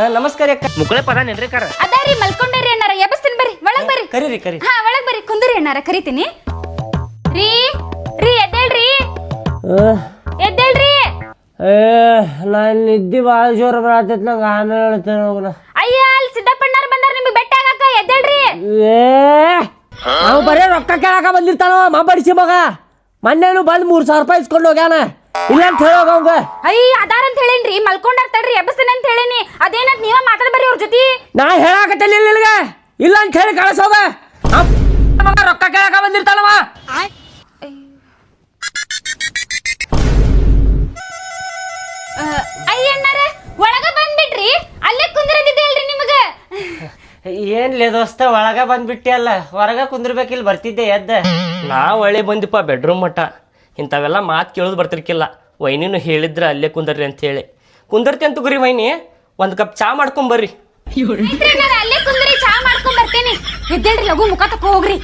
ಹಾ, ನಮಸ್ಕಾರ ಅಕ್ಕ. ಮುಕ್ಕಳೆ ಪದ ನಿಲ್ರಿ ಕಾರ. ಅದಾರಿ ಮಲ್ಕೊಂಡೇರಿ ಅಣ್ಣಾರ. ಎಬಸ್ತೀನಿ ಬರ್ರಿ ಒಳಗ್ ಬರ್ರಿ. ಕರೀರಿ ಕರಿ ಹಾ ಒಳಗ್ ಬರ್ರಿ. ಕುಂದ್ರಿ ಅಣ್ಣಾರ ಕರಿತೀನಿ. ರೀ ರೀ ಎದ್ದೇಳ್ರಿ. ಎದ್ದೇಳ್ರಿ. ನಾನು ನಿದ್ದೆ ಭಾಳ ಜೋರ ಬರತೈತಿ ನಂಗೆ ಆಮೇಲೆ ಹೇಳ್ತೇನೆ ಅಯ್ಯ ಅಲ್ಲಿ ಸಿದ್ದಪ್ಪಣ್ಣಾರ್ ಬಂದಾರ ನಿಮ್ಗೆ ಬೆಟ್ಟ ಆಗಾಕ ಎದ್ದೇಳ್ರಿ. ಏ ನಾವು ಬರೇ ರೊಕ್ಕ ಕೇಳಾಕ ಮಾ ಬಡಿಸಿ ಮಗ. ಮೊನ್ನೆನು ಬಂದು ಮೂರು ಸಾವಿರ ರೂಪಾಯಿ ಇಸ್ಕೊಂಡು ಹೋಗ್ಯಾನ. ಇಲ್ಲ ಅಂತ ಹೇಳೋ ಅವಂಗ ಅಯ್ಯ ಅದಾರ ಅಂತ ಹೇಳೇನ್ರಿ ಮಲ್ಕೊಂಡಾರ ತಡ್ರಿ ಎಬಸ್ತೀನಿ ಅಂತ ಹೇಳೇನಿ. ಅದೇನಂತ ನೀವ ಮಾತಾಡ ಬರ್ರಿ ಅವ್ರ ಜೊತೆ. ನಾ ಹೇಳಾಕತ್ತಿಲ್ಲ ನಿನಗೆ ಇಲ್ಲ ಅಂತ ಹೇಳಿ ಕಳಿಸೋಗ ಮಗ ರೊಕ್ಕ ಕೇಳಕ ಬಂದಿರ್ತಾನವ. ಅಯ್ಯ ಅಣ್ಣಾರ ಒಳಗ ಬಂದ್ಬಿಟ್ರಿ ಅಲ್ಲೇ ಕುಂದ್ರದಿದ್ದೆ ಹೇಳ್ರಿ ನಿಮಗ. ಏನ್ಲೇ ದೋಸ್ತ ಒಳಗ ಬಂದ್ಬಿಟ್ಟೆ ಅಲ್ಲ ಹೊರಗ ಕುಂದ್ರಬೇಕಿಲ್ಲ ಬರ್ತಿದ್ದೆ ಎದ್ದ. ನಾ ಒಳ್ಳೆ ಬಂದಿಪ್ಪ ಬೆಡ್ರೂಮ್ ಮಟ್ಟ. ಇಂಥವೆಲ್ಲ ಮಾತು ಕೇಳೋದು ಬರ್ತಿರ್ಕಿಲ್ಲ. ವೈನಿನು ಹೇಳಿದ್ರ ಅಲ್ಲೇ ಕುಂದರ್ರಿ ಅಂತ ಹೇಳಿ ಕುಂದರ್ತಿ ಅಂತ ಗುರಿ ವೈನಿ ಒಂದು ಕಪ್ ಚಾ ಮಾಡ್ಕೊಂಬರ್ರಿ ಅಲ್ಲೇ ಕುಂದ್ರಿ ಚಾ ಮಾಡ್ಕೊಂಡ್ ಬರ್ತೇನೆ. ಎದ್ದೇಳ್ರಿ ಲಘು ಮುಖ ತಕ್ಕ ಹೋಗ್ರಿ.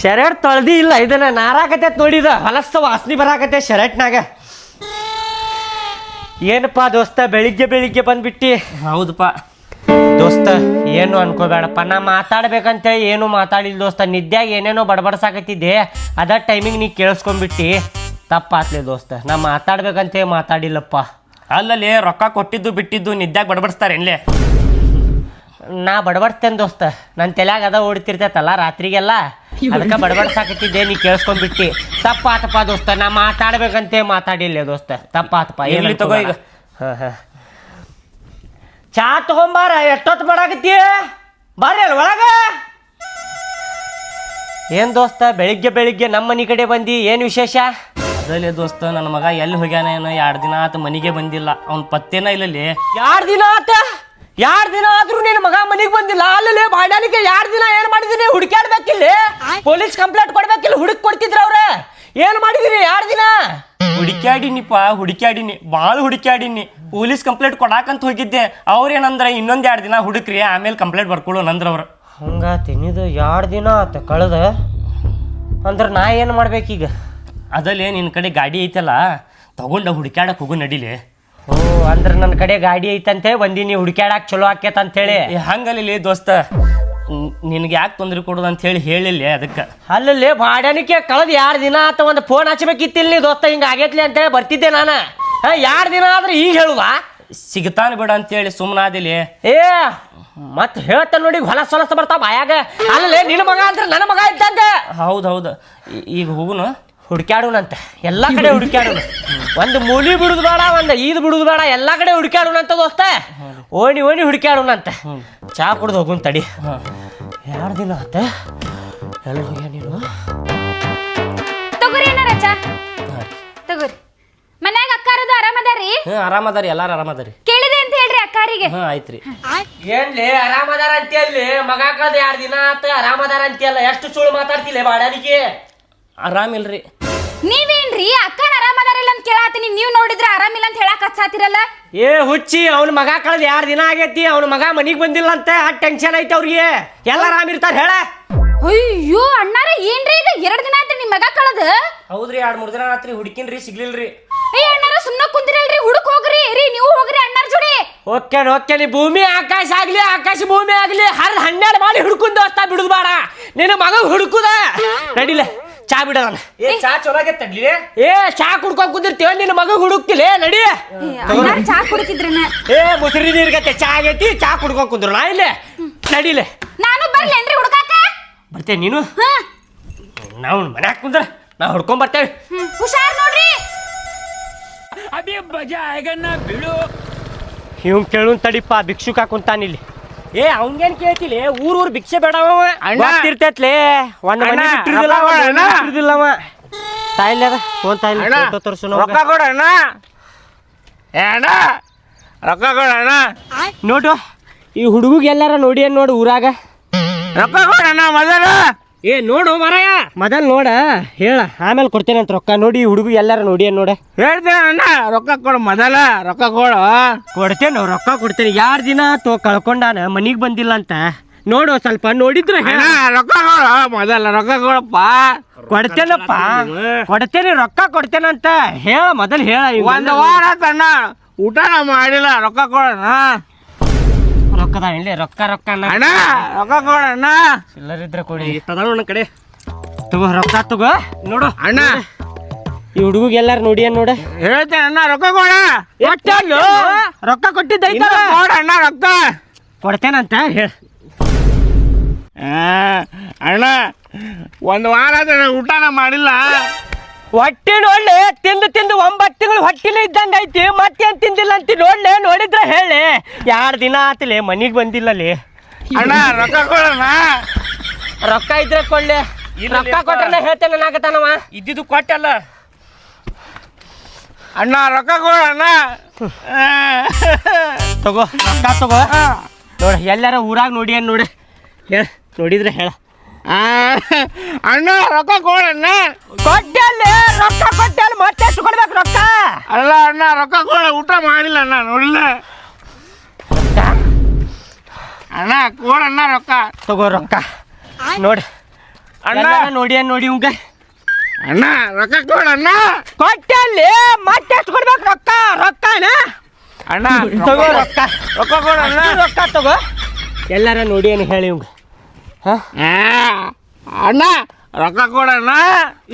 ಶರ್ಟ್ ತೊಳ್ದಿ ಇಲ್ಲ ಇದನ್ನ ನಾರಾಕತೆ ನೋಡಿದ ಹೊಲಸ್ತ ವಾಸನಿ ಬರಾಕತ್ತೆ ಶರ್ಟ್ನಾಗ. ಏನಪ್ಪಾ ದೋಸ್ತ ಬೆಳಿಗ್ಗೆ ಬೆಳಿಗ್ಗೆ ಬಂದ್ಬಿಟ್ಟಿ? ಹೌದಪ್ಪ. ದೋಸ್ತ ಏನು ಅನ್ಕೋಬೇಡಪ್ಪ ನಾ ಮಾತಾಡ್ಬೇಕಂತೇಳಿ ಏನು ಮಾತಾಡಿಲ್ಲ ದೋಸ್ತ ನಿದ್ಯಾಗ ಏನೇನೋ ಬಡಬಡ್ಸಾಕತ್ತಿದ್ದೆ ಅದ ಟೈಮಿಂಗ್ ನೀ ಕೇಳಿಸ್ಕೊಂಡ್ಬಿಟ್ಟಿ. ತಪ್ಪಾತ್ಲೆ ದೋಸ್ತ ನಾ ಮಾತಾಡ್ಬೇಕಂತೇಳಿ ಮಾತಾಡಿಲ್ಲಪ್ಪ. ಅಲ್ಲಲ್ಲಿ ರೊಕ್ಕ ಕೊಟ್ಟಿದ್ದು ಬಿಟ್ಟಿದ್ದು ನಿದ್ದೆಗೆ ಬಡಬಡಿಸ್ತಾರೆ ಏನ್ಲೇ ನಾ ಬಡಬಡ್ತೇನೆ ದೋಸ್ತ. ನನ್ನ ತಲೆಯಾಗ ಅದ ಓಡ್ತಿರ್ತೈತಲ್ಲ ರಾತ್ರಿಗೆಲ್ಲ. ಅದಕ್ಕೆ ಬಡಬಡ್ಸಾಕತ್ತಿದ್ದೆ ನೀ ಕೇಳಿಸ್ಕೊಂಡ್ಬಿಟ್ಟಿ. ತಪ್ಪಾತಪ್ಪ ದೋಸ್ತ ನಾ ಮಾತಾಡ್ಬೇಕಂತೆ ಮಾತಾಡಿಲ್ಲ ದೋಸ್ತ. ತಪ್ಪಾತಪ್ಪ ಆತಪ್ಪ ಇರ್ಲಿ ತಗೋ ಈಗ. ಹಾ ಹಾ. ಚಾ ತಗೊಂಬಾರ ಎಷ್ಟೊತ್ತು ಮಾಡಾಕತ್ತಿ? ಬರ್ರಿ ಅಲ್ಲ ಒಳಗ? ಏನ್ ದೋಸ್ತ ಬೆಳಿಗ್ಗೆ ಬೆಳಿಗ್ಗೆ ನಮ್ಮ ಮನೆ ಕಡೆ ಬಂದಿ ಏನ್ ವಿಶೇಷ? ಅದಲ್ಲೇ ದೋಸ್ತ ನನ್ನ ಮಗ ಎಲ್ಲಿ ಹೋಗ್ಯಾನ ಏನೋ ಎರಡು ದಿನ ಆತ ಮನೆಗೆ ಬಂದಿಲ್ಲ. ಅವ್ನ ಪತ್ತೇನ ಇಲ್ಲಲ್ಲಿ. ಯಾರ್ ದಿನ ಆತ? ಯಾರ್ ದಿನ ಆದ್ರೂ ನಿನ್ ಮಗ ಮನೆಗೆ ಬಂದಿಲ್ಲ ಅಲ್ಲಲ್ಲಿ ಬಾಡ್ಯಾನಿಗೆ ಯಾರ್ ದಿನ ಏನ್ ಮಾಡಿದೀನಿ? ಹುಡುಕ್ಯಾಡ್ಬೇಕಿಲ್ಲ? ಪೊಲೀಸ್ ಕಂಪ್ಲೇಂಟ್ ಕೊಡ್ಬೇಕಿಲ್ಲ ಹುಡುಕ್ ಕೊಡ್ತಿದ್ರ ಅವ್ರ? ಏನ್ ಮಾಡಿದಿರಿ ಯಾರ್ ದಿನ? ಹುಡುಕ್ಯಾಡಿನಿಪ್ಪ ಹುಡುಕ್ಯಾಡಿನಿ ಭಾಳ ಹುಡುಕ್ಯಾಡಿನಿ. ಪೊಲೀಸ್ ಕಂಪ್ಲೇಂಟ್ ಕೊಡಾಕಂತ ಹೋಗಿದ್ದೆ. ಅವ್ರೇನಂದ್ರೆ ಇನ್ನೊಂದ್ ಎರಡು ದಿನ ಹುಡುಕ್ರಿ ಆಮೇಲೆ ಕಂಪ್ಲೇಂಟ್ ಬರ್ಕೊಳ್ಳೋ ನಂದ್ರ ಅವ್ರು. ಹಂಗ ತಿನ್ನಿದು ಎರಡು ದಿನ ಆತ ಕಳೆದ? ಅಂದ್ರ ನಾ ಏನ್ ಮಾಡ್ಬೇಕೀಗ? ಅದಲ್ಲೇ ನಿನ್ನ ಕಡೆ ಗಾಡಿ ಐತಲ್ಲ ತಗೊಂಡ ಹುಡುಕ್ಯಾಡಕ್ಕೆ ಹೋಗು ನಡಿಲೆ. ಓ ಅಂದ್ರೆ ನನ್ನ ಕಡೆ ಗಾಡಿ ಐತಂತೆ ಬಂದೀನಿ ಹುಡುಕ್ಯಾಡಕ್ ಚಲೋ ಆಕೇತ ಅಂತ ಹೇಳಿ ಏ, ಹಂಗಲ್ಲಿ ದೋಸ್ತ ನಿನ್ಗೆ ಯಾಕೆ ತೊಂದರೆ ಕೊಡೋದು ಅಂತ ಹೇಳಿ ಹೇಳಿಲ್ಲ ಅದಕ್ಕೆ. ಅಲ್ಲಲ್ಲಿ ಬಾಡಾನಿಕೆ ಕಳೆದ ಎರಡು ದಿನ ಆತ ಒಂದು ಫೋನ್ ಹಚ್ಚಬೇಕಿತ್ತಿಲ್ಲ ನೀ ದೋಸ್ತ ಹಿಂಗ ಆಗೈತ್ಲಿ ಅಂತೇಳಿ ಬರ್ತಿದ್ದೆ ನಾನು. ಹಾಂ ಯಾರು ದಿನ ಆದ್ರೆ ಈಗ ಹೇಳುವಾ. ಸಿಗ್ತಾನ ಬೇಡ ಅಂತೇಳಿ ಸುಮ್ಮನಾದಿಲಿ ಏ ಮತ್ ಹೇಳ್ತ ನೋಡಿ ಹೊಲ ಹೊಲಸ ಬರ್ತಾವ ಬಾಯಾಗ. ಅಲ್ಲೇ ನಿನ್ನ ಮಗ ಅಂದ್ರೆ ನನ್ನ ಮಗ ಇದ್ದಂಗ ಹೌದು ಹೌದು. ಈಗ ಹೋಗುನು? ಹುಡುಕ್ಯಾಡುನಂತ. ಎಲ್ಲಾ ಕಡೆ ಹುಡುಕ್ಯಾಡುನ ಒಂದು ಮೂಲಿ ಬಿಡುದು ಬೇಡ ಒಂದು ಈದ್ ಬಿಡುದು ಬೇಡ ಎಲ್ಲಾ ಕಡೆ ಹುಡುಕ್ಯಾಡುನಂತ ದೋಸ್ತ. ಓಣಿ ಓಣಿ ಹುಡುಕ್ಯಾಡುನಂತ. ಚಾ ಕುಡ್ದು ಹೋಗುನ್ ತಡಿ. ಎರಡು ದಿನ ಆತ ಎಲ್ಲ ನೀನು? ತಗೋರಿ ಏನಾರ ಚಾ ತಗೋರಿ. ಮನ್ಯಾಗ ಅಕ್ಕಾರದು ಆರಾಮದಾರಿ ಹ್ಮ್ ಆರಾಮದಾರಿ ಎಲ್ಲಾರು ಆರಾಮದಾರಿ ಕೇಳಿದೆ ಅಂತ ಹೇಳ್ರಿ ಅಕ್ಕಾರಿಗೆ. ಹಾಂ ಆಯ್ತ್ರಿ. ಏನ್ಲಿ ಆರಾಮದಾರ ಅಂತೀಯಲ್ಲಿ ಮಗ ಕಳ್ದ ಎರಡು ದಿನ ಆತ? ಆರಾಮದಾರ ಅಂತೀಯಲ್ಲ ಎಷ್ಟು ಸುಳ್ಳು ಮಾತಾಡ್ತಿಲ್ಲ ಬಾಡಾನಿಗೆ ಆರಾಮಿಲ್ರಿ. ನೀವೇನ್ರಿ ಅಕ್ಕನ ಆರಾಮದಾರಿಲ್ಲ ಅಂತ ಕೇಳಾತೀನಿ. ನೀವು ನೋಡಿದ್ರೆ ಆರಾಮಿಲ್ಲ ಅಂತ ಹೇಳಕ್ ಹಚ್ಚಾತಿರಲ್ಲ? ಏ ಹುಚ್ಚಿ ಅವ್ನ ಮಗ ಕಳೆದ ಯಾರ ದಿನ ಆಗೈತಿ? ಅವ್ನ ಮಗ ಮನಿಗ್ ಬಂದಿಲ್ಲ ಅಂತ ಆ ಟೆನ್ಷನ್ ಐತೆ ಅವ್ರಿಗೆ. ಎಲ್ಲ ಆರಾಮಿರ್ತಾರ ಹೇಳ. ಅಯ್ಯೋ ಅಣ್ಣಾರ ಏನ್ರಿ ಇದು? ಎರಡು ದಿನ ಆತ್ರಿ ನಿಮ್ಮ ಮಗ ಕಳದ. ಹೌದ್ರಿ ಎರಡು ಮೂರು ದಿನ ಆತ್ರಿ ಹುಡುಕಿನ್ರಿ ಸಿಗ್ಲಿಲ್ರಿ. ಏ ಅಣ್ಣಾರ ಸುಮ್ಮನೆ ಕುಂದಿರಲ್ರಿ ಹುಡುಕ್ ಹೋಗ್ರಿ. ರೀ ನೀವು ಹೋಗ್ರಿ ಅಣ್ಣಾರ ಜೋಡಿ. ಓಕೆ ಓಕೆ ನೀ ಭೂಮಿ ಆಕಾಶ ಆಗ್ಲಿ ಆಕಾಶ ಭೂಮಿ ಆಗ್ಲಿ ಹರ್ ಹನ್ನೆರಡು ಮಾಡಿ ಹುಡುಕುನ್ ದೋಸ್ತ ಬಿಡುದು ಬೇಡ. ನಿನ್ನ ಮಗ ಹುಡುಕುದ. ನಡಿಲೆ. ಚಾ ಬಿಡೋಣ ಏ ಚಾ ಚಲೋ ಆಗೈತೆ ಏ ಚಾ ಕುಡ್ಕೊಂಡ್ ಕುಂದಿರ್ತೀವ ನಿನ್ನ ಮಗ ಹುಡುಕ್ತಿಲ್ಲ ನಡಿ. ಚಾ ಕುಡಿತಿದ್ರನ? ಏ ಮುಸ್ರಿ ನೀರ್ಗತ್ತೆ ಚಾ ಆಗೈತಿ ಚಾ ಕುಡ್ಕೊಂಡ್ ಕುಂದ್ರು. ನಾ ಇಲ್ಲೇ ನಡಿಲೆ. ನಾನು ಬರ್ಲೇನ್ರಿ ಹುಡುಕಾಕ? ಬರ್ತೇನೆ ನೀನು? ನಾವು ಮನ್ಯಾಗ ಕುಂದ್ರ ನಾ ಹುಡ್ಕೊಂಡ್ ಬರ್ತೇವೆ ಹುಷಾರ್ ನೋಡ್ರಿ. ಇವ್ ಕೇಳು ತಡಿಪ್ಪ ಭಿಕ್ಷುಕ ಕುಂತಾನಿಲ್ಲಿ ಏ ಅವನ್ಗೇನ್ ಕೇಳ್ತಿಲಿ? ಊರ್ ಊರ್ ಭಿಕ್ಷೆ ಬೇಡವ ಅಣ್ಣ. ಗೊತ್ತಿರ್ತೈತ್ಲೆ ಒಂದ್ ಮನೆ ಅಣ್ಣ, ಅವ ರೊಕ್ಕ ಕೊಡು ಅಣ್ಣ. ಬಿಟ್ಟಿರುದಿಲ್ಲ ಅವ. ತಾಯಿಲ್ಲ ಅದ ಫೋನ್ ತಾಯಿಲ್ಲ ಅಣ್ಣ ಫೋಟೋ ತೋರ್ಸು ರೊಕ್ಕ ಕೊಡ ಅಣ್ಣ. ಏ ಅಣ್ಣ ರೊಕ್ಕ ಕೊಡ ಅಣ್ಣ. ನೋಡು ಈ ಹುಡುಗ ಎಲ್ಲಾರ ನೋಡಿ ಏನ್ ನೋಡು ಊರಾಗ. ರೊಕ್ಕ ಕೊಡ ಅಣ್ಣ ಮೊದಲ. ಏ ನೋಡು ಮರಯ. ಮೊದಲ್ ನೋಡ ಹೇಳ. ಆಮೇಲೆ ಕೊಡ್ತೇನೆ ಅಂತ ರೊಕ್ಕ ನೋಡಿ ಹುಡುಗಿ ಎಲ್ಲಾರ ನೋಡಿ ನೋಡ. ಹೇಳ್ತೇನೆ ಅಣ್ಣ ರೊಕ್ಕ ಕೊಡು ಮೊದಲ ರೊಕ್ಕ ಕೊಡು. ಕೊಡ್ತೇನೆ ರೊಕ್ಕ ಕೊಡ್ತೇನೆ. ಯಾರ್ ದಿನ ತೋ ಕಳ್ಕೊಂಡಾನ ಮನಿಗ್ ಬಂದಿಲ್ಲ ಅಂತ. ನೋಡು ಸ್ವಲ್ಪ ನೋಡಿದ್ರೆ ಹೇಳ. ರೊಕ್ಕ ಕೊಡು. ಮೊದಲ ರೊಕ್ಕ ಕೊಡಪ್ಪ. ಕೊಡ್ತೇನಪ್ಪ. ಕೊಡ್ತೇನೆ ರೊಕ್ಕ ಕೊಡ್ತೇನೆ ಅಂತ ಹೇಳ ಮೊದಲು ಹೇಳ ಒಂದು ವಾರ ಆತಣ್ಣ ಊಟನ ಮಾಡಿಲ್ಲ ರೊಕ್ಕ ಕೊಡೋಣ. ರೊಕ್ಕದ ಇಲ್ಲಿ ರೊಕ್ಕ ರೊಕ್ಕ ಅಣ್ಣ ರೊಕ್ಕ ಅಣ್ಣ. ಚಿಲ್ಲರಿದ್ರೆ ಕೊಡಿ. ನನ್ನ ಕಡೆ. ತಗೋ ರೊಕ್ಕ ತಗೋ. ನೋಡು. ಅಣ್ಣ ಈ ಹುಡುಗ ಎಲ್ಲಾರು ನೋಡಿ ನೋಡ. ಹೇಳ್ತೇನೆ ಅಣ್ಣ ರೊಕ್ಕ ಕೊಡ. ರೊಕ್ಕ ಕೊಟ್ಟಿದ್ದೈತ ಕೊಡಣ್ಣ ರೊಕ್ಕ. ಕೊಡ್ತೇನಂತ ಹೇಳ. ಅಣ್ಣ ಒಂದು ವಾರ ಊಟನ ಮಾಡಿಲ್ಲ. ಹೊಟ್ಟೆ ನೋಡಿ ತಿಂದು ತಿಂದು ಒಂಬತ್ತು ತಿಂಗಳು ಹೊಟ್ಟಿನ ಇದ್ದಂಗೈತಿ ಅಂತ ತಿಂದಿಲ್ಲ ಅಂತ ನೋಡ್ಲೆ ನೋಡಿದ್ರೆ ಹೇಳಿ ಯಾರ ದಿನ ಆತಲೆ ಮನಿಗೆ ಬಂದಿಲ್ಲ ಅಣ್ಣ ರೊಕ್ಕ ಕೊಡೋಣ ರೊಕ್ಕ ಇದ್ರೆ ಕೊಳ್ಳಿ ರೊಕ್ಕ ಕೊಟ್ರೆ ಹೇಳ್ತೇನೆ ನಾಗತಾನವ. ಇದ್ದಿದ್ದು ಕೊಟ್ಟಲ್ಲ. ಅಣ್ಣ ರೊಕ್ಕ ಕೊಡೋಣ ತಗೋ ರೊಕ್ಕ ತಗೋ. ನೋಡಿ ಎಲ್ಲಾರ ಊರಾಗ ನೋಡಿ ಏನ್ ನೋಡಿ ಹೇಳ ನೋಡಿದ್ರೆ ಹೇಳ. ಅಣ್ಣ ರೊಕ್ಕ ಕೊಡಣ್ಣ ಕೊಟ್ಟಲ್ಲಿ? ರೊಕ್ಕ ಕೊಟ್ಟಲ್ಲಿ? ಮತ್ತೆ ಕೊಡ್ಬೇಕು ರೊಕ್ಕ? ಅಲ್ಲ ಅಣ್ಣ ರೊಕ್ಕ ಕೊಡ. ಊಟ ಮಾಡಿಲ್ಲ ಅಣ್ಣ ನೋಡಿಲ್ಲ ಅಣ್ಣ ಕೊಡಣ್ಣ ರೊಕ್ಕ. ತಗೋ ರೊಕ್ಕ. ನೋಡಿ. ಅಣ್ಣ. ನೋಡಿ ನೋಡಿ ಇವಂಗ? ಅಣ್ಣ ರೊಕ್ಕ ಕೊಡಣ್ಣ ಕೊಟ್ಟಲ್ಲಿ? ಮತ್ತೆ ಎಷ್ಟು ಕೊಡ್ಬೇಕು ರೊಕ್ಕ? ರೊಕ್ಕನ? ಅಣ್ಣ ತಗೋ ರೊಕ್ಕ ರೊಕ್ಕ. ಕೊಡಣ್ಣ ಅಣ್ಣ. ರೊಕ್ಕ ತಗೋ. ಎಲ್ಲಾರ ನೋಡಿ ಏನು ಹೇಳಿ ಆ, ಅಣ್ಣ ರೊಕ್ಕ ಕೊಡಣ್ಣ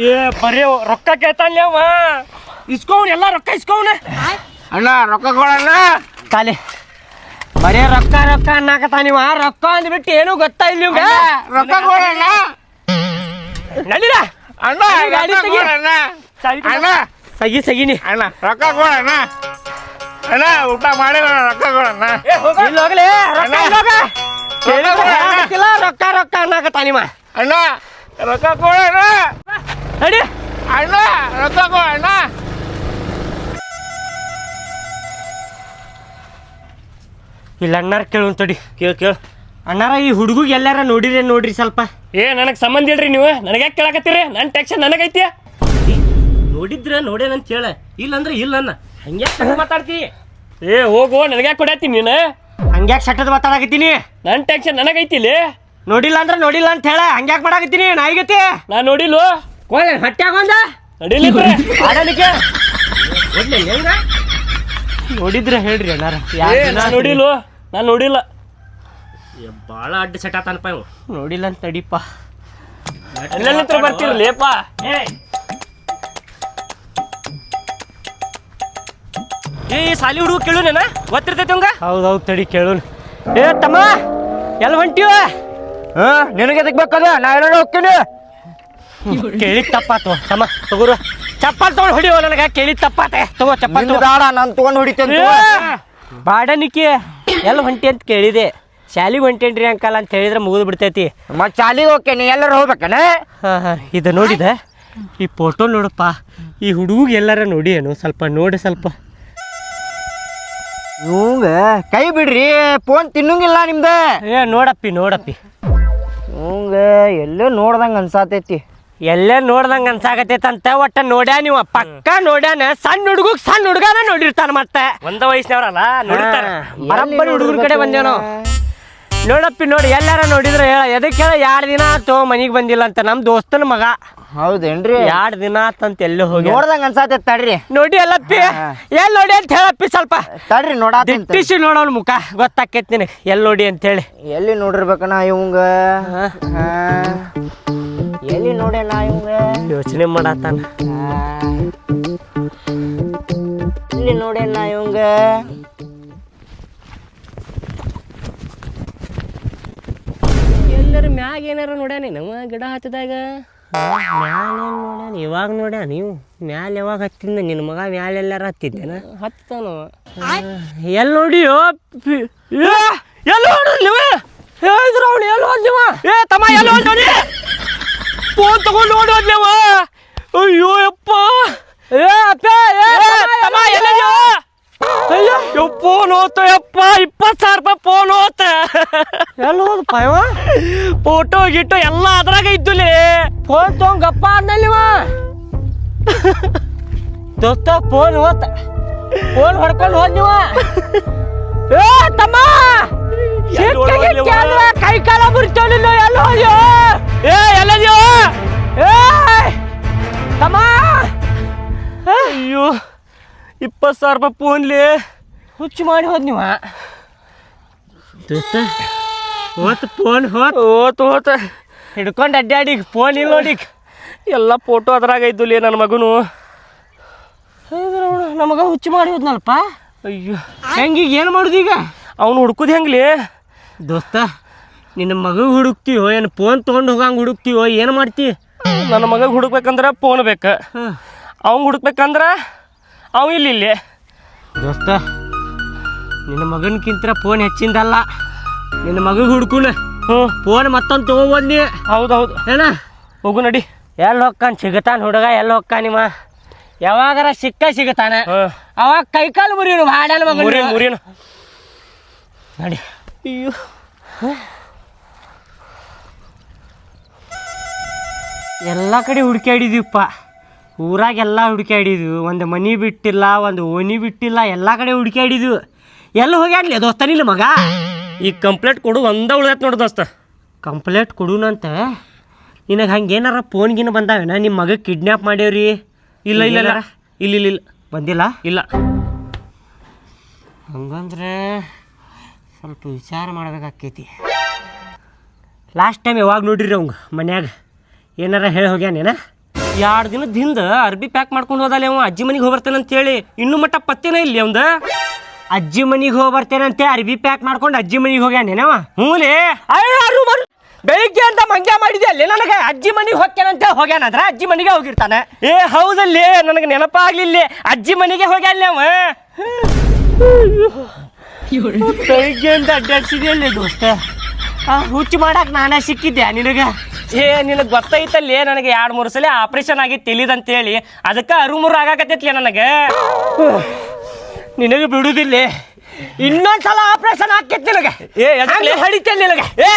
ಏ ಬರೀ ರೊಕ್ಕ ಕೇಳ್ತಾನೆ ಅವ. ಇಸ್ಕೋನ್ ಎಲ್ಲ ರೊಕ್ಕ ಇಸ್ಕೋನ ಅಣ್ಣ ರೊಕ್ಕ ಕೊಡಣ್ಣ ಖಾಲಿ ಬರೀ ರೊಕ್ಕ ರೊಕ್ಕ ಅನ್ನಕತ್ತಾನಿವ ರೊಕ್ಕ ಅಂದ್ಬಿಟ್ಟು ಏನೂ ಗೊತ್ತಾಯಿಲ್ಲ ಅಣ್ಣ, ರೊಕ್ಕ ಕೊಡಣ್ಣ ನಡೀರ ಅಣ್ಣ ಗಾಡಿ ತೆಗಿ. ಕೊಡಣ್ಣ ಅಣ್ಣ. ಸಗಿ ಸಗಿನಿ ಅಣ್ಣ ರೊಕ್ಕ ಕೊಡಣ್ಣ ಅಣ್ಣ. ಊಟ ಮಾಡಿಲ್ಲ ರೊಕ್ಕ ಕೊಡಣ್ಣ ಹೋಗ್ಲಿ ರೊಕ್ಕ ಅಣ್ಣ. ರೊಕ್ಕ ರೊಕ್ಕ ಕೊಡು, ಅಣ್ಣ. ಹೇಳಕ್ಕಿಲ್ಲ, ರೊಕ್ಕ ರೊಕ್ಕ ಅಡಿ ಅಣ್ಣ ರೊಕ್ಕ ಅಣ್ಣ. ಇಲ್ಲ ಅಣ್ಣಾರ ಕೇಳು ತಡಿ. ಕೇಳು ಕೇಳ. ಅಣ್ಣಾರ ಈ ಹುಡುಗಿಗೆ ಎಲ್ಲಾರ ನೋಡಿರಿ ನೋಡ್ರಿ ಸ್ವಲ್ಪ. ಏ ನನಗೆ ಸಂಬಂಧ ಇಲ್ರಿ ನೀವು. ನನಗೆ ಯಾಕೆ ಕೇಳಕತ್ತೀರಿ? ನನ್ನ ಟೆಕ್ಷನ್ ನನಗೈತಿ. ನೋಡಿದ್ರ ನೋಡೇನಂತ ಹೇಳ. ಇಲ್ಲಂದ್ರೆ ಇಲ್ಲ ಅನ್ನ ಹಂಗೆ ಮಾತಾಡ್ತಿ? ಏ ಹೋಗು. ನನಗೆ ಯಾಕೆ ಕೊಡತ್ತೀನಿ ನೀನು? ಹಂಗ್ಯಾಕ್ ಸಟ್ಟದ ಮಾತಾಡಕತ್ತೀನಿ? ನನ್ನ ಟೆನ್ಷನ್ ನನಗೈತಿ ಇಲ್ಲಿ ನೋಡಿಲ್ಲ ಅಂದ್ರೆ ನೋಡಿಲ್ಲ ಅಂತ ಹೇಳ ಹಂಗ್ಯಾಕ್ ಮಾಡಾಕತ್ತೀನಿ ನಾಯಿಗತಿ? ನಾ ನೋಡಿಲ್ವ ಹಟ್ಟ್ಯಾಗ ಒಂದ ನಡಿಲಿ ಆಡಲಿಕ್ಕೆ? ನೋಡಿದ್ರೆ ಹೇಳ್ರಿ ಅಣ್ಣಾರ. ನಾ ನೋಡಿಲ್ವ ನಾ ನೋಡಿಲ್ಲ. ಭಾಳ ಅಡ್ಡ ಸೆಟ್ ಆತನಪ್ಪ ಇವು. ನೋಡಿಲ್ಲ ಅಂತ ತಡಿಪ್ಪ ಬರ್ತೀವಿ ಲೇಪಾ? ಏ ಈ ಸಾಲಿ ಹುಡುಗ ಕೇಳುನೇನ ಗೊತ್ತಿರ್ತೈತಿ ಗೊತ್ತಿರ್ತೈತಿ ಹೌದು ಹೌದು ತಡಿ ಕೇಳು ಏ ತಮ್ಮ ಎಲ್ಲಿ ಹೊಂಟಿವ? ಹಾ ನಿನಗೆ ಎದಕ್ ಬೇಕದ? ನಾ ಎಲ್ಲ ಹೋಗ್ತೀನಿ. ಕೇಳಿ ತಪ್ಪಾತು ತಮ್ಮ ತಗೋರು ಚಪ್ಪಲ್ ತಗೊಂಡು ಹೊಡಿಯೋ ನನಗೆ ಕೇಳಿ ತಪ್ಪಾತೆ ತಗೋ ಚಪ್ಪಲ್ ತಗೋ. ಬೇಡ ನಾನು ತಗೊಂಡು ಹೊಡಿತೇನೆ ಬಾಡನಿಕೆ ಎಲ್ಲಿ ಹೊಂಟಿ ಅಂತ ಕೇಳಿದೆ. ಶಾಲಿಗೆ ಹೊಂಟೇನ್ರಿ ಅಂಕಲ್ ಅಂತ ಹೇಳಿದ್ರೆ ಮುಗಿದು ಬಿಡ್ತೈತಿ. ಮತ್ತೆ ಶಾಲಿಗ್ ಹೋಗ್ತೇನೆ ಎಲ್ಲರೂ ಹೋಗ್ಬೇಕನ? ಹಾಂ ಹಾಂ ಇದು ನೋಡಿದ? ಈ ಫೋಟೋ ನೋಡಪ್ಪ ಈ ಹುಡುಗ ಎಲ್ಲಾರ ನೋಡಿ ಏನು? ಸ್ವಲ್ಪ ನೋಡಿ ಸ್ವಲ್ಪ. ಇವಂಗ ಕೈ ಬಿಡ್ರಿ ಫೋನ್ ತಿನ್ನಂಗಿಲ್ಲ ನಿಮ್ದ ಏ ನೋಡಪ್ಪಿ ನೋಡಪ್ಪಿ ಇವಂಗ ಎಲ್ಲೋ ನೋಡ್ದಂಗ ಅನ್ಸಾತೈತಿ ಎಲ್ಲೇ ನೋಡ್ದಂಗ ಅನ್ಸಾಕತ್ತೈತಂತ ಒಟ್ಟ ನೋಡ್ಯಾ ನೀವು ಪಕ್ಕ ನೋಡ್ಯಾನ ಸಣ್ಣ ಹುಡುಗ ಸಣ್ಣ ಹುಡುಗನ ನೋಡಿರ್ತಾನ ಮತ್ತೆ ಒಂದ ವಯಸ್ಸಿನವ್ರಲ್ಲ ನೋಡಿರ್ತಾರ ಬರಬ್ಬರಿ ಹುಡುಗರ ಕಡೆ ಬಂದೇವ್ ನಾವು ನೋಡಪ್ಪಿ ನೋಡಿ ಎಲ್ಲಾರ ನೋಡಿದ್ರೆ ಹೇಳ ಎದಕ್ಕೆ ಹೇಳ ಎರಡು ದಿನ ಆತು ಮನಿಗೆ ಬಂದಿಲ್ಲ ಅಂತ ನಮ್ಮ ದೋಸ್ತನ ಮಗ. ಹೌದೇನ್ರಿ? ಎರಡು ದಿನ ಆತಂತ ಎಲ್ಲೂ ಹೋಗಿ ನೋಡ್ದಂಗ ಅನ್ಸಾತ ತಡ್ರಿ. ನೋಡಿ ಎಲ್ಲಪ್ಪಿ ಎಲ್ಲಿ ನೋಡಿ ಅಂತ ಹೇಳಪ್ಪಿ ಸ್ವಲ್ಪ. ತಡ್ರಿ ನೋಡಿ ದಿಟ್ಟಿಸಿ ನೋಡೋನ್ ಮುಖ ಗೊತ್ತಾಕೈತಿ ನಿನಗೆ. ಎಲ್ಲಿ ನೋಡಿ ಅಂತ ಹೇಳಿ. ಎಲ್ಲಿ ನೋಡಿರ್ಬೇಕನ ಇವಂಗ. ಎಲ್ಲಿ ನೋಡ್ಯಾನ ಇವಂಗ? ಯೋಚನೆ ಮಾಡತ್ತಾನ ಎಲ್ಲಿ ಎಲ್ಲಿ ನೋಡ್ಯಾನ ಇವಂಗ ಎಲ್ಲರ ಮ್ಯಾಗ ಏನಾರ ನೋಡ್ಯಾನಿ ನಮ್ಮ ಗಿಡ ಹತ್ತದಾಗ? ಮ್ಯಾಲ ನೋಡ್ಯಾನ ಇವಾಗ ನೋಡ್ಯಾನ ನೀವು? ಮ್ಯಾಲ ಯಾವಾಗ ಹತ್ತಿದ್ನ? ನಿನ್ನ ಮಗ ಮ್ಯಾಲ ಎಲ್ಲಾರ ಹತ್ತಿದ್ದೇನ? ಹತ್ತಾನು ಎಲ್ಲಿ ನೋಡಿಯೋ ಎಲ್ಲಿ ನೋಡ್ರಿ ನೀವು? ಹೇಳಿದ್ರು ಅವ್ನು ಎಲ್ಲಿ ಹೋದ್ಲಿವ ಏ ತಮ್ಮ ಎಲ್ಲಿ ಹೋದ್ನಿ ಫೋನ್ ತಗೊಂಡು ನೋಡಿ ಹೋದ್ಲಿವ ಅಯ್ಯೋ ಯಪ್ಪ! ಏ ಅಪ್ಪ ಏ ತಮ್ಮ ಎಲ್ಲಿದ್ಯೋ? ಅಯ್ಯೋ ಫೋನ್ ಹೋತ ಯಪ್ಪ ಇಪ್ಪತ್ತು ಸಾವಿರ ರೂಪಾಯಿ ಫೋನ್ ಹೋತ. ಎಲ್ಲಿ ಹೋದಪ್ಪ ಇವ? ಫೋಟೋ ಗಿಟ್ಟು ಎಲ್ಲ ಅದ್ರಾಗ ಇದ್ದುಲಿ. ಫೋನ್ ತಗೊಂಡ್ ಗಪ್ಪ ಅನ್ನಲ್ಲಿವ ದೋಸ್ತ ಫೋನ್ ಹೋತ. ಫೋನ್ ಹೊಡ್ಕೊಂಡು ಹೋದ್ ನೀವ. ಏ ತಮ್ಮ. ಕೈ ಓಡ್ ಹೋದ್ಲಿವ? ಕೈ ಕಾಲ ಅಯ್ಯೋ ಏ ಎಲ್ಲದ್ಯೋ ಏ ತಮ್ಮ. ಅಯ್ಯೋ ಇಪ್ಪತ್ತು ಸಾವಿರ ರೂಪಾಯಿ ಫೋನ್ಲಿ ಹುಚ್ಚು ಮಾಡಿ ಹೋದ್ ನೀವ. ದೋಸ್ತ ಹೋತ್ ಫೋನ್ ಹೋತ್. ಹೋತ್ ಓತ್ ಹಿಡ್ಕೊಂಡು ಅಡ್ಡಾಡಿ ಫೋನ್ ಇಲ್ಲ ನೋಡಿ ಎಲ್ಲ ಫೋಟೋ ಅದ್ರಾಗ ಇದ್ದುಲಿ ನನ್ನ ಮಗನು. ನಮಗ ಹುಚ್ಚು ಮಾಡಿ ಹೋದ್ನಲ್ಪ. ಅಯ್ಯೋ. ಹೆಂಗೀಗ ಏನು ಮಾಡುದು ಈಗ? ಅವ್ನು ಹುಡ್ಕುದ್ ಹೆಂಗ್ಲಿ? ದೋಸ್ತ ನಿನ್ನ ಮಗ ಹುಡುಕ್ತೀವೋ ಏನು ಫೋನ್ ತೊಗೊಂಡು ಹೋಗಂಗೆ ಹುಡುಕ್ತೀವೋ ಏನು ಮಾಡ್ತಿ? ನನ್ನ ಮಗ ಹುಡುಕ್ಬೇಕಂದ್ರೆ ಫೋನ್ ಬೇಕು. ಅವ್ನು ಹುಡುಕ್ಬೇಕಂದ್ರೆ ಅವ ಇಲ್ಲಿ ಇಲ್ಲಿ ದೋಸ್ತ ನಿನ್ನ ಮಗನ್ಕಿಂತ ಫೋನ್ ಹೆಚ್ಚಿಂದಲ್ಲ. ನಿನ್ನ ಮಗ ಹುಡ್ಕುನ ಹ್ಞೂ. ಫೋನ್ ಮತ್ತೊಂದು ತಗೋಬಂದಿ. ಹೌದು ಹೌದು ಏನ? ಹೋಗು ನಡಿ. ಎಲ್ಲಿ ಹೊಕ್ಕಾನ್? ಸಿಗತಾನ ಹುಡುಗ? ಎಲ್ಲಿ ನಿಮ್ಮ ಯಾವಾಗಾರ ಸಿಕ್ಕ ಸಿಗತಾನೆ ಅವಾಗ ಕೈಕಾಲು ಮುರಿಯೋನು ಹಾಡನ ಮಗ ಮುರಿಯನ್ ಮುರಿಯನ್. ನಡಿ. ಅಯ್ಯೋ. ಎಲ್ಲ ಕಡೆ ಹುಡುಕ್ಯಾಡಿದೀವಪ್ಪ ಊರಾಗೆಲ್ಲ ಹುಡುಕ್ಯಾಡಿದ್ವು ಒಂದು ಮನಿ ಬಿಟ್ಟಿಲ್ಲ ಒಂದು ಓಣಿ ಬಿಟ್ಟಿಲ್ಲ ಎಲ್ಲ ಕಡೆ ಹುಡುಕ್ಯಾಡಿದ್ವು ಎಲ್ಲಿ ಹೋಗ್ಯಾಡ್ಲಿ ದೋಸ್ತನಿಲ್ಲ ಮಗ? ಈ ಕಂಪ್ಲೇಂಟ್ ಕೊಡು ಒಂದ ಉಳ್ದೈತ್ ನೋಡು ದೋಸ್ತ. ಕಂಪ್ಲೇಂಟ್ ಕೊಡುನಂತೆ? ನಿನಗೆ ಹಂಗೇನಾರ ಫೋನ್ಗಿನ ಬಂದಾವೇನ? ನಿಮ್ಮ ಮಗ ಕಿಡ್ನ್ಯಾಪ್ ಮಾಡ್ಯಾವ್ರಿ? ಇಲ್ಲ ಇಲ್ಲ ಇಲ್ಲ. ಇಲ್ಲ ಇಲ್ಲ ಇಲ್ಲ. ಬಂದಿಲ್ಲ? ಇಲ್ಲ. ಹಂಗಂದ್ರೆ ಸ್ವಲ್ಪ ವಿಚಾರ ಮಾಡ್ಬೇಕಾಕೈತಿ. ಲಾಸ್ಟ್ ಟೈಮ್ ಯಾವಾಗ ನೋಡಿರಿ ಅವಂಗ ಮನ್ಯಾಗ? ಏನಾರ ಹೇಳಿ ಹೋಗ್ಯಾನೇನ ಎರಡು ದಿನದ ಹಿಂದೆ ಅರ್ಬಿ ಪ್ಯಾಕ್ ಮಾಡ್ಕೊಂಡು ಹೋದಲ್ಲ ಅವ ಅಜ್ಜಿ ಮನೆಗೆ ಹೋಗ್ಬರ್ತಾನೆ ಅಂತೇಳಿ ಇನ್ನೂ ಮಟ್ಟ ಪತ್ತೆನೇ ಇಲ್ಲಿ ಅವಂದ? ಅಜ್ಜಿ ಮನಿಗೆ ಹೋಗಿ ಬರ್ತೇನಂತೆ ಅರ್ಬಿ ಪ್ಯಾಕ್ ಮಾಡ್ಕೊಂಡು ಅಜ್ಜಿ ಮನಿಗೆ ಹೋಗ್ಯಾನೇನವ ಹ್ಞೂಲೇ ಅಯ್ಯಾರು ಮರು. ಬೆಳಿಗ್ಗೆ ಅಂತ ಮಂಗ್ಯ ಮಾಡಿದೆ ಅಲ್ಲಿ ನನಗೆ ಅಜ್ಜಿ ಮನಿಗೆ ಹೋಗ್ಯಾನಂತೆ ಹೋಗ್ಯಾನಂದ್ರ ಅಜ್ಜಿ ಮನಿಗೆ ಹೋಗಿರ್ತಾನೆ. ಏ ಹೌದಲ್ಲಿ ನನಗೆ ನೆನಪಾಗ್ಲಿಲ್ಲ. ಅಜ್ಜಿ ಮನೆಗೆ ಹೋಗ್ಯಾನ ಅವ? ಬೆಳಿಗ್ಗೆ ಅಂತ ಅಡ್ಡಾಡ್ಸಿದೆಯಲ್ಲಿ ದೋಸ್ತ? ಆ ಹುಚ್ಚು ಮಾಡಕ್ ನಾನೇ ಸಿಕ್ಕಿದ್ದೆ ನಿನಗೆ? ಏ ನಿನಗೆ ಗೊತ್ತೈತಲ್ಲಿ ನನಗೆ ಎರಡು ಮೂರು ಸಲ ಆಪರೇಷನ್ ಆಗಿತ್ತು ತಿಳಿದಂತೇಳಿ ಅದಕ್ಕೆ ಅರುಮುರು ಆಗಾಕತ್ತೈತ್ಲಿ ನನಗೆ. ನಿನಗೆ ಬಿಡುದಿಲ್ಲ ಇನ್ನೊಂದ್ಸಲ ಆಪರೇಷನ್ ಆಕೈತಿ ನಿನಗೆ. ಏ ಹಡಿತೇನೆ ನಿನಗೆ. ಏ!